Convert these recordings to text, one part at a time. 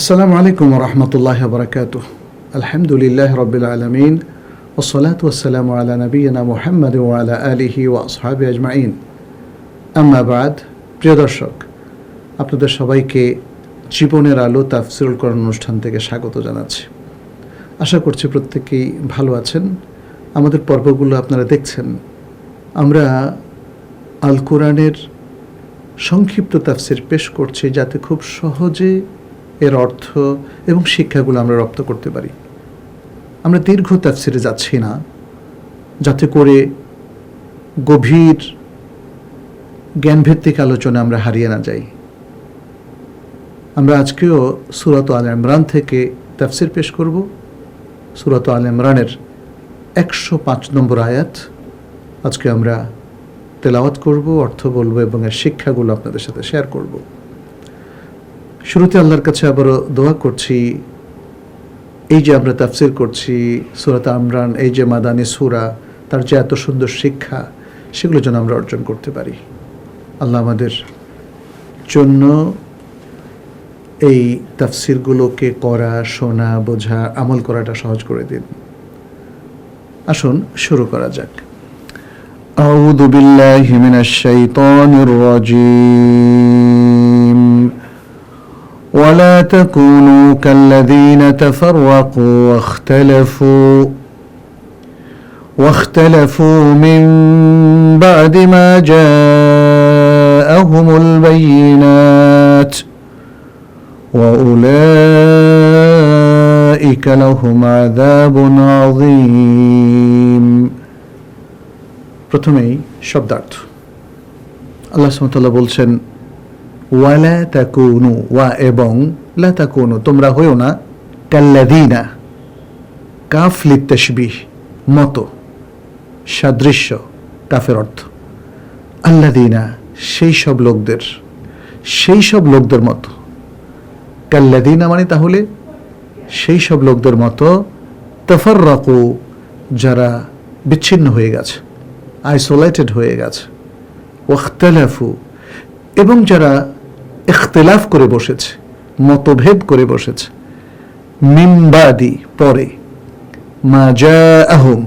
আসসালামু আলাইকুম রহমতুল্লাহ বরকাত আলহামদুলিল্লাহ রবিল আলমিন। ওসলাত ওসালাম আলা নবীনা মোহাম্মদ ওয়ালা আলিহি ও আসহাবি আজমাইন। আম্মাবাদ প্রিয় দর্শক, আপনাদের সবাইকে জীবনের আলো তাফসিরুল করণ অনুষ্ঠান থেকে স্বাগত জানাচ্ছি। আশা করছি প্রত্যেকেই ভালো আছেন। আমাদের পর্বগুলো আপনারা দেখছেন। আমরা আল কোরআনের সংক্ষিপ্ত তাফসির পেশ করছি যাতে খুব সহজে এর অর্থ এবং শিক্ষাগুলো আমরা রপ্ত করতে পারি। আমরা দীর্ঘ তাফসিরে যাচ্ছি না, যাতে করে গভীর জ্ঞানভিত্তিক আলোচনা আমরা হারিয়ে না যাই। আমরা আজকেও সুরত আল ইমরান থেকে তাফসির পেশ করব। সুরত আল ইমরানের একশো পাঁচ নম্বর আয়াত। আজকে আমরা তেলাওয়াত করব, অর্থ বলব এবং এর শিক্ষাগুলো আপনাদের সাথে শেয়ার করব। শুরুতে আল্লাহর কাছে আবারও দোয়া করছি এই যে আমরা তাফসির করছি সুরাত আমরান এই যে মাদানি সুরা তার যে এত সুন্দর শিক্ষা সেগুলো যেন আমরা অর্জন করতে পারি আল্লাহ আমাদের জন্য এই তাফসিরগুলোকে করা শোনা বোঝা আমল করাটা সহজ করে দিন আসুন শুরু করা যাক أعوذ بالله من الشيطان الرجيم ولا تكونوا كالذين تفرقوا واختلفوا واختلفوا من بعد ما جاءهم البينات واولئك لهم عذاب عظيم প্রথমেই শব্দার্থ আল্লাহ সুমতাল্লাহ বলছেন ওয়ালা তাকুনু ওয়া এবং লা তাকুনু তোমরা হইও না কাল্লাদিনা কাফ লিত্তাসবিহ মতো সাদৃশ্য কাফের অর্থ আল্লাদিনা সেই সব লোকদের সেই সব লোকদের মতো কাল্লাদিনা মানে তাহলে সেই সব লোকদের মতো তফর রাকু যারা বিচ্ছিন্ন হয়ে গেছে আইসোলেটেড হয়ে গেছে ওখতালাফু এবং যারা ইখতলাফ করে বসেছে, মতভেদ করে বসেছে। মিমবাদি পরে, মা যা আহম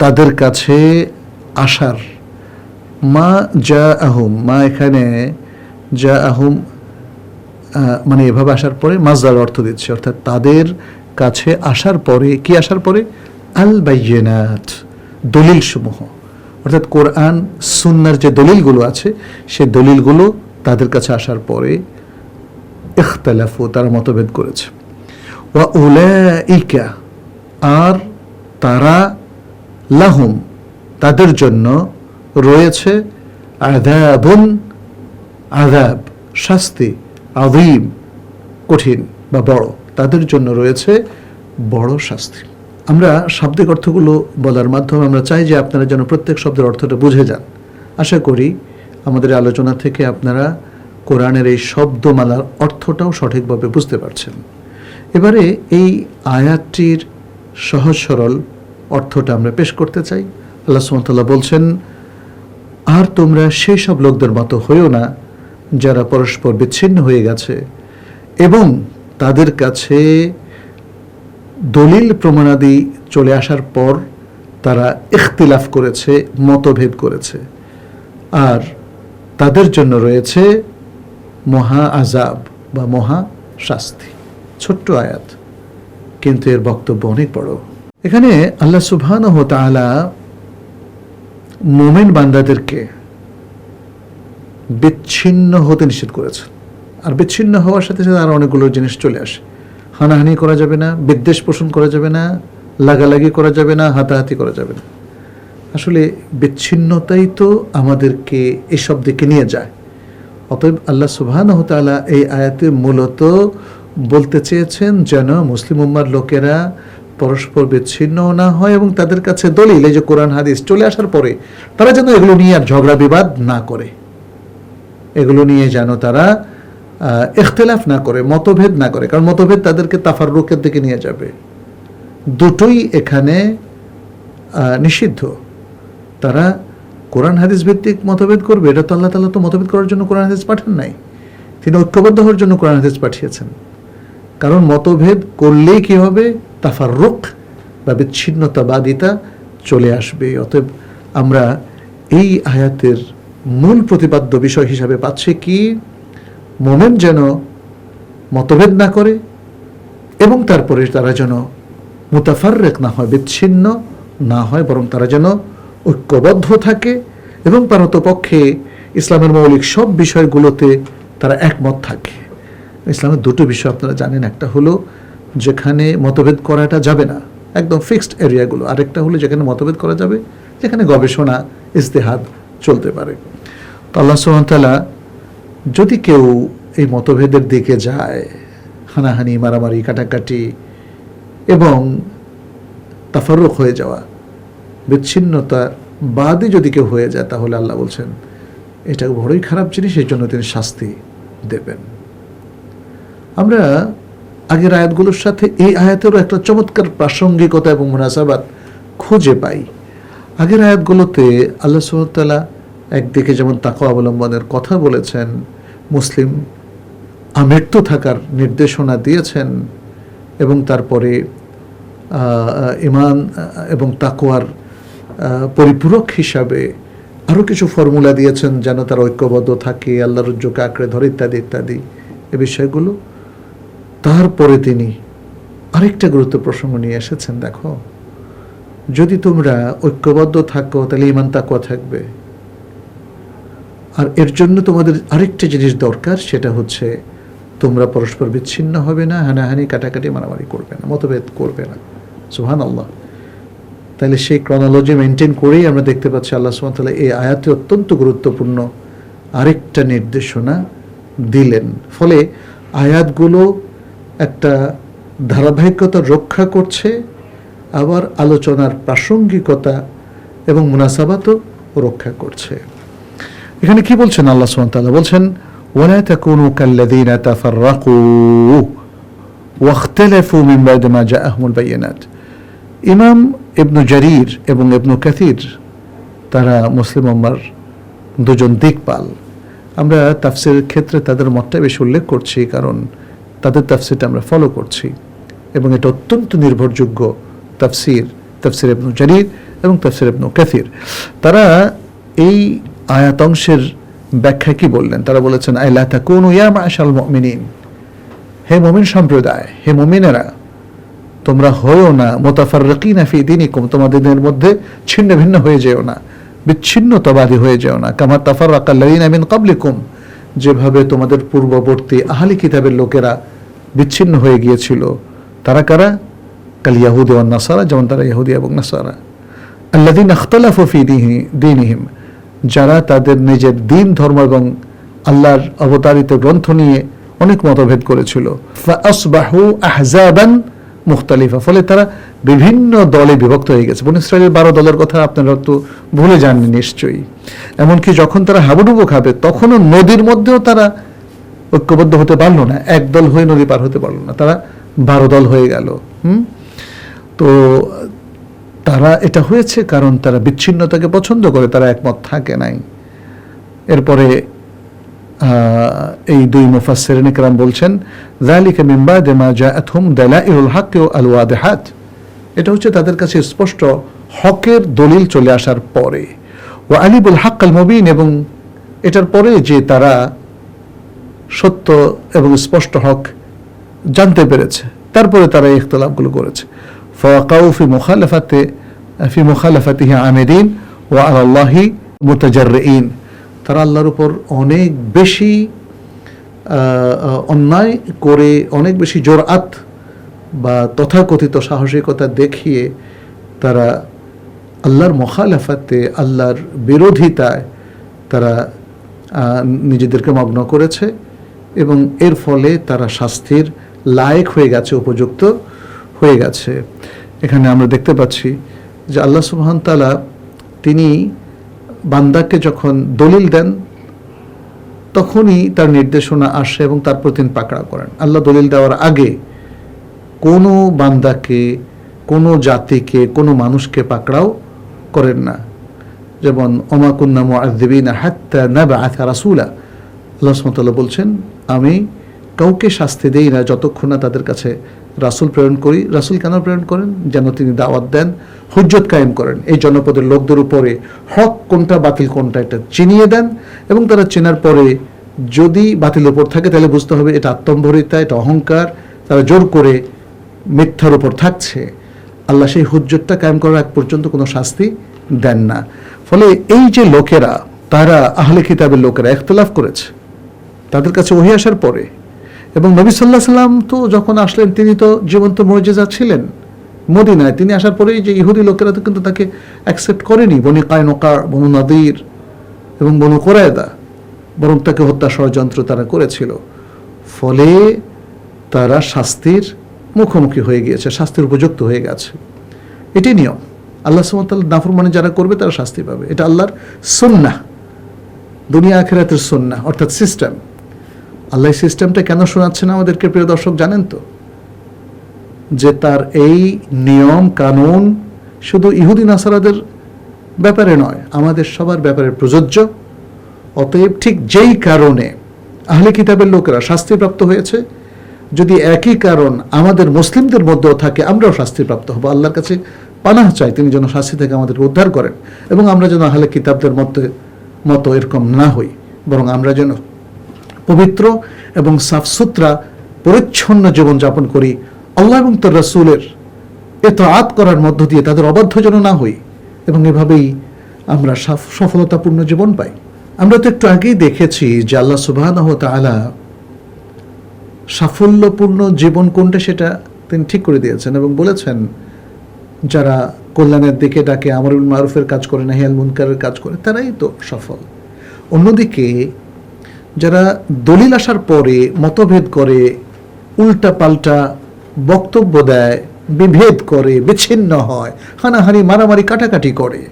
তাদের কাছে আসার মা যা আহম মা এখানে যা আহম মানে এভাবে আসার পরে মাজদার অর্থ দিচ্ছে, অর্থাৎ তাদের কাছে আসার পরে, কি আসার পরে? আল বাইয়েনাথ দলিল সমূহ অর্থাৎ কোরআন, সুন্নার যে দলিলগুলো আছে, সে দলিলগুলো তাদের কাছে আসার পরে ইখতালাফু তারা মতভেদ করেছে। ওয়া উলাইকা আর তারা লাহুম তাদের জন্য রয়েছে আদাবুন আদাব শাস্তি আদিম কঠিন বা বড়। তাদের জন্য রয়েছে বড় শাস্তি। আমরা শাব্দিক অর্থগুলো বলার মাধ্যমে আমরা চাই যে আপনারা যেন প্রত্যেক শব্দের অর্থটা বুঝে যান। আশা করি আমাদের আলোচনা থেকে আপনারা কোরআনের এই শব্দমালার অর্থটাও সঠিকভাবে বুঝতে পারছেন। এবারে এই আয়াতটির সহজ সরল অর্থটা আমরা পেশ করতে চাই। আল্লাহ সুমতাল্লাহ বলছেন, আর তোমরা সেই সব লোকদের মতো হয়েও না যারা পরস্পর বিচ্ছিন্ন হয়ে গেছে এবং তাদের কাছে দলিল প্রমাণাদি চলে আসার পর তারা ইখতিলাফ করেছে, মতভেদ করেছে। আর তাদের জন্য রয়েছে মহা আজাব বা মহা শাস্তি। ছোট্ট আয়াত, কিন্তু এর বক্তব্য অনেক বড়। এখানে আল্লাহ সুবহান ও তাআলা মোমেন বান্দাদেরকে বিচ্ছিন্ন হতে নিষেধ করেছেন। আর বিচ্ছিন্ন হওয়ার সাথে সাথে আরও অনেকগুলো জিনিস চলে আসে। হানাহানি করা যাবে না, বিদ্বেষ পোষণ করা যাবে না, লাগালাগি করা যাবে না, হাতাহাতি করা যাবে না। আসলে বিচ্ছিন্নতাই তো আমাদেরকে এসব দিকে নিয়ে যায়। অতএব আল্লাহ সুবহান তাআলা এই আয়াতে মূলত বলতে চেয়েছেন যেন মুসলিম উম্মার লোকেরা পরস্পর বিচ্ছিন্ন না হয় এবং তাদের কাছে দলিল, এই যে কোরআন, হাদিস চলে আসার পরে তারা যেন এগুলো নিয়ে আর ঝগড়া বিবাদ না করে। এগুলো নিয়ে যেন তারা ইখতলাফ না করে, মতভেদ না করে, কারণ মতভেদ তাদেরকে তাফার তাফারুকের দিকে নিয়ে যাবে। দুটোই এখানে নিষিদ্ধ। তারা কোরআন হাদিস ভিত্তিক মতভেদ করবে, এটা তো আল্লাহ তালা তো মতভেদ করার জন্য কোরআন হাদিস পাঠান নাই। তিনি ঐক্যবদ্ধ হওয়ার জন্য কোরআন হাদিস পাঠিয়েছেন। কারণ মতভেদ করলেই কি হবে? তাফার তাফারুক বা বিচ্ছিন্নতাবাদিতা চলে আসবে। অতএব আমরা এই আয়াতের মূল প্রতিপাদ্য বিষয় হিসাবে পাচ্ছি কি? মোমেন যেন মতভেদ না করে এবং তারপরে তারা যেন মুতাফাররেক না হয়, বিচ্ছিন্ন না হয়, বরং তারা যেন ঐক্যবদ্ধ থাকে এবং পক্ষে ইসলামের মৌলিক সব বিষয়গুলোতে তারা একমত থাকে। ইসলামের দুটো বিষয় আপনারা জানেন, একটা হলো যেখানে মতভেদ করাটা যাবে না, একদম ফিক্সড এরিয়াগুলো আরেকটা হলো যেখানে মতভেদ করা যাবে, যেখানে গবেষণা ইস্তেহাদ চলতে পারে। তো আল্লাহ সুহামতাল্লাহ যদি কেউ এই মতভেদের দিকে যায়, হানাহানি, মারামারি, কাটাকাটি এবং তাফারুক হয়ে যাওয়া বিচ্ছিন্নতা বাদে যদি কেউ হয়ে যায়, তাহলে আল্লাহ বলছেন, এটা বড়ই খারাপ জিনিস, এই জন্য তিনি শাস্তি দেবেন। আমরা আগের আয়াতগুলোর সাথে এই আয়াতেরও একটা চমৎকার প্রাসঙ্গিকতা এবং মুনাসাবাত খুঁজে পাই। আগের আয়াতগুলোতে আল্লাহ সুহতাল্লাহ একদিকে যেমন তাকো অবলম্বনের কথা বলেছেন, মুসলিম আমৃত্যু থাকার নির্দেশনা দিয়েছেন এবং তারপরে ইমান এবং তাকোয়ার পরিপূরক হিসাবে আরও কিছু ফর্মুলা দিয়েছেন যেন তারা ঐক্যবদ্ধ থাকে, আল্লাহর উজ্জকে আঁকড়ে ধরে ইত্যাদি ইত্যাদি এ বিষয়গুলো। তারপরে তিনি আরেকটা গুরুত্ব প্রসঙ্গ নিয়ে এসেছেন, দেখো। যদি তোমরা ঐক্যবদ্ধ থাকো, তাহলে ইমান তাকুয়া থাকবে। আর এর জন্য তোমাদের আরেকটা জিনিস দরকার, সেটা হচ্ছে তোমরা পরস্পর বিচ্ছিন্ন হবে না, হানাহানি, কাটাকাটি, মারামারি করবে না, মতভেদ করবে না। সুহান আল্লাহ তাহলে সেই ক্রনোলজি মেনটেন করেই আমরা দেখতে পাচ্ছি আল্লাহ সুমতাল্লাহ এই আয়াতে অত্যন্ত গুরুত্বপূর্ণ আরেকটা নির্দেশনা দিলেন ফলে আয়াতগুলো একটা ধারাবাহিকতা রক্ষা করছে আবার আলোচনার প্রাসঙ্গিকতা এবং মুনাসাবাতও রক্ষা করছে এখানে কি বলছেন আল্লাহ সুমতাল্লাহ বলছেন ولا تكونوا كالذين تفرقوا واختلفوا من بعد ما جاءهم البينات ইমাম ইবনু জারির এবং ইবনু কাথির তারা মুসলিম উম্মার দুজন দিকপাল। আমরা তাফসির ক্ষেত্রে তাদের মতটা বেশি উল্লেখ করছি, কারণ তাদের তাফসিরটা আমরা ফলো করছি এবং এটা অত্যন্ত নির্ভরযোগ্য তাফসির তাফসির ইবনু জারির এবং তাফসির ইবনু কাথির তারা এই আয়াতংশের ব্যাখ্যা কি বললেন? তারা বলেছেন আইলা কোন ইয়া মাশাল মুমিনিন। হে মুমিন সম্প্রদায়, হে মুমিনেরা তোমরা হয়েও না মোতাফারকিনা ফি দিনিকুম, তোমাদের মধ্যে ছিন্ন ভিন্ন হয়ে যেও না, বিচ্ছিন্নতাবাদী হয়ে যেও না, কামা তাফার আকাল্লাদিন আমিন কাবলিকুম যেভাবে তোমাদের পূর্ববর্তী আহলি কিতাবের লোকেরা বিচ্ছিন্ন হয়ে গিয়েছিল। তারা কারা? কাল ইয়াহুদি ও নাসারা, যেমন তারা ইহুদি এবং নাসারা। আল্লাদিন আখতালাফ ফি দিনহিম, যারা তাদের নিজের দিন, ধর্ম এবং আল্লাহর অবতারিত গ্রন্থ নিয়ে অনেক মতভেদ করেছিল। ফাসবাহু আহজাবান মুখতালিফা। ফলে তারা বিভিন্ন দলে বিভক্ত হয়ে গেছে। বন ইসরায়েলের বারো দলের কথা আপনারা তো ভুলে যাননি নিশ্চয়ই। এমনকি যখন তারা হাবুডুবু খাবে, তখনও নদীর মধ্যেও তারা ঐক্যবদ্ধ হতে পারল না। এক দল হয়ে নদী পার হতে পারল না। তারা বারো দল হয়ে গেল। হুম? তো তারা এটা হয়েছে কারণ তারা বিচ্ছিন্নতাকে পছন্দ করে। তারা একমত থাকে নাই। এরপরে এই দুই মুফাসসিরিন ইকরাম বলছেন, যালিকা মিন বাদে মা জাআতহুম দালাইলুল হক ও আল ওয়াদিহাত এটা হচ্ছে তাদের কাছে স্পষ্ট হকের দলিল চলে আসার পরে। ও আলিবুল হক আল মুবিন এবং এটার পরে যে তারা সত্য এবং স্পষ্ট হক জানতে পেরেছে, তারপরে তারা এই ইখতলাফগুলো করেছে। ফাওয়াকাউ ফি মুখালাফাতে, ফি মুখালাফাতিহি আমিদিন ওয়া আলাল্লাহি মুতাজাররিন তারা আল্লাহর উপর অনেক বেশি অন্যায় করে অনেক বেশি জোরআত বা তথাকথিত সাহসিকতা দেখিয়ে তারা আল্লাহর মখালাফাতে, আল্লাহর বিরোধিতায় তারা নিজেদেরকে মগ্ন করেছে এবং এর ফলে তারা শাস্তির লায়ক হয়ে গেছে, উপযুক্ত হয়ে গেছে। এখানে আমরা দেখতে পাচ্ছি যে আল্লাহ সুবহান তালা তিনি বান্দাকে যখন দলিল দেন, তখনই তার নির্দেশনা আসে এবং তারপর তিনি পাকড়া করেন। আল্লাহ দলিল দেওয়ার আগে কোনো বান্দাকে, কোনো জাতিকে, কোনো মানুষকে পাকড়াও করেন না। যেমন অমাকুন্না মুআদ্দিবিনা হাত্তা নাবআথা রাসূলা। আল্লাহ বলছেন, আমি কাউকে শাস্তি দেই না যতক্ষণ না তাদের কাছে রাসূল প্রেরণ করি। রাসুল কেন প্রেরণ করেন? যেন তিনি দাওয়াত দেন, হুজ্জত কায়েম করেন। এই জনপদের লোকদের উপরে হক কোনটা, বাতিল কোনটা, এটা চিনিয়ে দেন এবং তারা চেনার পরে যদি বাতিল উপর থাকে, তাহলে বুঝতে হবে এটা আত্মম্ভরিতা, এটা অহংকার। তারা জোর করে মিথ্যার উপর থাকছে। আল্লাহ সেই হুজ্জতটা কায়েম করার আগ পর্যন্ত কোনো শাস্তি দেন না। ফলে এই যে লোকেরা, তারা আহলে কিতাবের লোকেরা একতলাফ করেছে, তাদের কাছে ওহি আসার পরে এবং নবী সাল্লাহ সাল্লাম তো যখন আসলেন, তিনি তো জীবন্ত মর্যাদা ছিলেন মদিনায়। তিনি আসার পরেই যে ইহুদি লোকেরা তো কিন্তু তাকে অ্যাকসেপ্ট করেনি, বনি কায়নকার বনু নাদির এবং বনু কোরায়দা, বরং তাকে হত্যা ষড়যন্ত্র তারা করেছিল। ফলে তারা শাস্তির মুখোমুখি হয়ে গিয়েছে, শাস্তির উপযুক্ত হয়ে গেছে। এটি নিয়ম। আল্লাহ সুমতাল নাফরমানি যারা করবে, তারা শাস্তি পাবে। এটা আল্লাহর সুন্না দুনিয়া আখেরাতের সুন্না অর্থাৎ সিস্টেম আল্লাহ সিস্টেমটা কেন শোনাচ্ছেন আমাদেরকে, প্রিয় দর্শক, জানেন তো? যে তার এই নিয়ম, কানুন শুধু ইহুদি নাসারাদের ব্যাপারে নয়, আমাদের সবার ব্যাপারে প্রযোজ্য। অতএব ঠিক যেই কারণে আহলে কিতাবের লোকেরা শাস্তিপ্রাপ্ত হয়েছে, যদি একই কারণ আমাদের মুসলিমদের মধ্যেও থাকে, আমরাও শাস্তিপ্রাপ্ত হব। আল্লাহর কাছে পানাহ চাই, তিনি যেন শাস্তি থেকে আমাদেরকে উদ্ধার করেন এবং আমরা যেন আহলে কিতাবদের মধ্যে মতো এরকম না হই, বরং আমরা যেন পবিত্র এবং সাফসুতরা পরিচ্ছন্ন জীবনযাপন করি। আল্লাহ এবং তার রাসূলের এত আত করার মধ্য দিয়ে তাদের অবাধ্য যেন না হই এবং এভাবেই আমরা সফলতাপূর্ণ জীবন পাই। আমরা তো একটু আগেই দেখেছি যে আল্লাহ সুবহানাহু ওয়া তাআলা সাফল্যপূর্ণ জীবন কোনটা সেটা তিনি ঠিক করে দিয়েছেন এবং বলেছেন, যারা কল্যাণের দিকে ডাকে, আমরুল মারুফের কাজ করে নাহিয়াল মুনকারের কাজ করে, তারাই তো সফল। অন্যদিকে যারা দলিল আসার পরে মতভেদ করে উল্টা পাল্টা বক্তব্য দেয়, বিভেদ করে, বিচ্ছিন্ন হয়, হানাহানি, মারামারি, কাটাকাটি করে,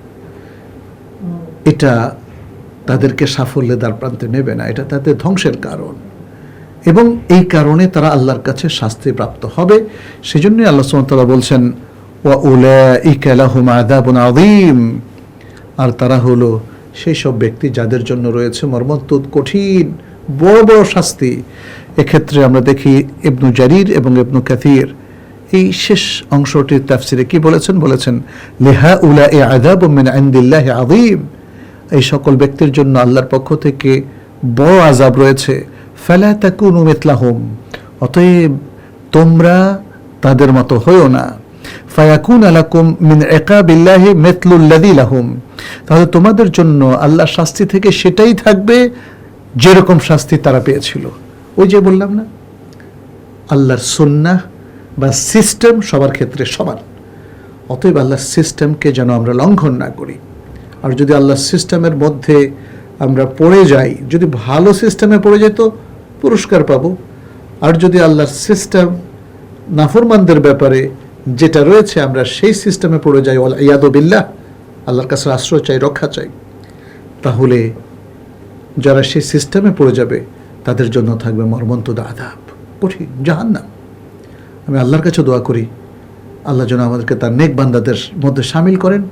এটা তাদেরকে সাফল্যের দ্বার প্রান্তে নেবে না। এটা তাদের ধ্বংসের কারণ। এবং এই কারণে তারা আল্লাহর কাছে শাস্তি প্রাপ্ত হবে। সেজন্যই আল্লাহ সুমতলা বলছেন, ওয়া উলাইকা লাহুম আযাবুন আযীম। আর তারা হলো সেই সব ব্যক্তি যাদের জন্য রয়েছে মর্মন্তুদ কঠিন, বড় বড় শাস্তি। এক্ষেত্রে আমরা দেখি ইবনু জারির এবং ইবনু কাথির এই শেষ অংশটির তাফসিরে কি বলেছেন? বলেছেন, লেহা উলা এ আদাব ইনদিল্লাহি আযীম। এই সকল ব্যক্তির জন্য আল্লাহর পক্ষ থেকে বড় আজাব রয়েছে। ফালা তাকুনু মিথলাহুম অতএব তোমরা তাদের মতো হইও না। ফায়াকুন আলাকুম মিন ইকাবিল্লাহি মিথলুল্লাযী লাহুম। তাহলে তোমাদের জন্য আল্লাহর শাস্তি থেকে সেটাই থাকবে যেরকম শাস্তি তারা পেয়েছিল। ওই যে বললাম না? আল্লাহর সুন্নাহ বা সিস্টেম সবার ক্ষেত্রে সমান। অতএব আল্লাহর সিস্টেমকে যেন আমরা লঙ্ঘন না করি। আর যদি আল্লাহর সিস্টেমের মধ্যে আমরা পড়ে যাই, যদি ভালো সিস্টেমে পড়ে যেত, পুরস্কার পাবো। আর যদি আল্লাহর সিস্টেম নাফরমানদের ব্যাপারে যেটা রয়েছে, আমরা সেই সিস্টেমে পড়ে যাই। ইয়াদবিল্লাহ আল্লাহর কাছে আশ্রয় চাই, রক্ষা চাই। তাহলে যারা সেই সিস্টেমে পড়ে যাবে, তাদের জন্য থাকবে মর্মন্তুদ আদাব কঠিন, জাহান্নাম। আমি আল্লাহর কাছে দোয়া করি, আল্লাহ যেন আমাদেরকে তার নেক বান্দাদের মধ্যে সামিল করেন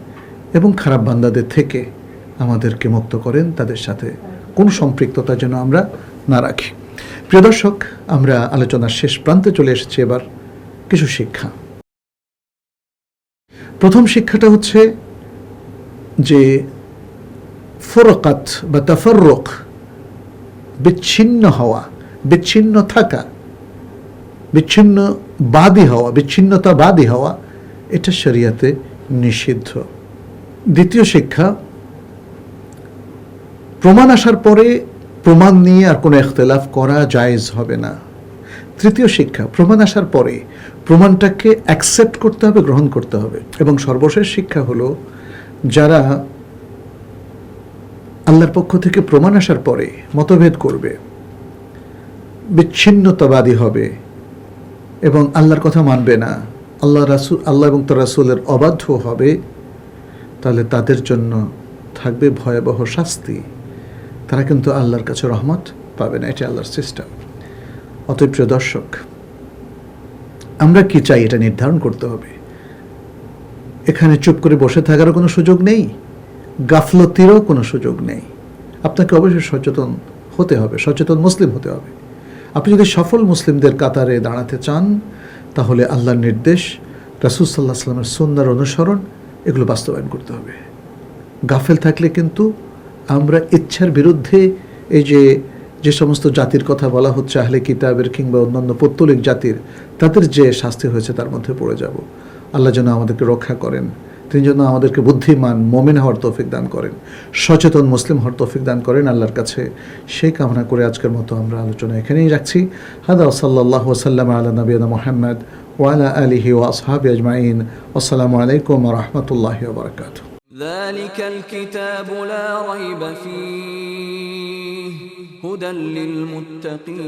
এবং খারাপ বান্দাদের থেকে আমাদেরকে মুক্ত করেন, তাদের সাথে কোন সম্পৃক্ততা যেন আমরা না রাখি। প্রিয় দর্শক, আমরা আলোচনার শেষ প্রান্তে চলে এসেছি এবার কিছু শিক্ষা। প্রথম শিক্ষাটা হচ্ছে যে ফরকাত বা তাফরক বিচ্ছিন্ন হওয়া, বিচ্ছিন্ন থাকা, বিচ্ছিন্ন বাদী হওয়া বিচ্ছিন্নতা বাদী হওয়া, এটা শরিয়াতে নিষিদ্ধ। দ্বিতীয় শিক্ষা, প্রমাণ আসার পরে প্রমাণ নিয়ে আর কোনো এখতলাফ করা জায়েজ হবে না। তৃতীয় শিক্ষা, প্রমাণ আসার পরে প্রমাণটাকে অ্যাকসেপ্ট করতে হবে, গ্রহণ করতে হবে। এবং সর্বশেষ শিক্ষা হলো, যারা আল্লাহর পক্ষ থেকে প্রমাণ আসার পরে মতভেদ করবে, বিচ্ছিন্নতাবাদী হবে, এবং আল্লাহর কথা মানবে না, আল্লাহ রাসুল, আল্লাহ এবং তার রাসুলের অবাধ্য হবে, তাহলে তাদের জন্য থাকবে ভয়াবহ শাস্তি। তারা কিন্তু আল্লাহর কাছে রহমত পাবে না এটা আল্লাহর সিস্টেম অতএব প্রিয় দর্শক আমরা কি চাই এটা নির্ধারণ করতে হবে? এখানে চুপ করে বসে থাকারও কোনো সুযোগ নেই, গাফলতিরও কোনো সুযোগ নেই। আপনাকে অবশ্যই সচেতন হতে হবে, সচেতন মুসলিম হতে হবে। আপনি যদি সফল মুসলিমদের কাতারে দাঁড়াতে চান, তাহলে আল্লাহর নির্দেশ, রাসুল সাল্লাহ সাল্লামের সুন্দর অনুসরণ, এগুলো বাস্তবায়ন করতে হবে। গাফেল থাকলে কিন্তু আমরা ইচ্ছার বিরুদ্ধে এই যে যে সমস্ত জাতির কথা বলা হচ্ছে আহলে কিতাবের কিংবা অন্যান্য পৌত্তলিক জাতির তাদের যে শাস্তি হয়েছে তার মধ্যে পড়ে যাব আল্লাহ যেন আমাদেরকে রক্ষা করেন তিনি যেন আমাদেরকে বুদ্ধিমান মমিন হওয়ার তৌফিক দান করেন সচেতন মুসলিম হওয়ার তৌফিক দান করেন আল্লাহর কাছে সেই কামনা করে আজকের মতো আমরা আলোচনা এখানেই রাখছি হাদা সাল্লাহ ওসাল্লাম আল্লাহ নবীনা মোহাম্মদ ওয়ালা আলিহি ও আসহাবি আজমাইন আসসালামু আলাইকুম রহমতুল্লাহ বারকাত ذلك الكتاب لا ريب فيه هدى للمتقين.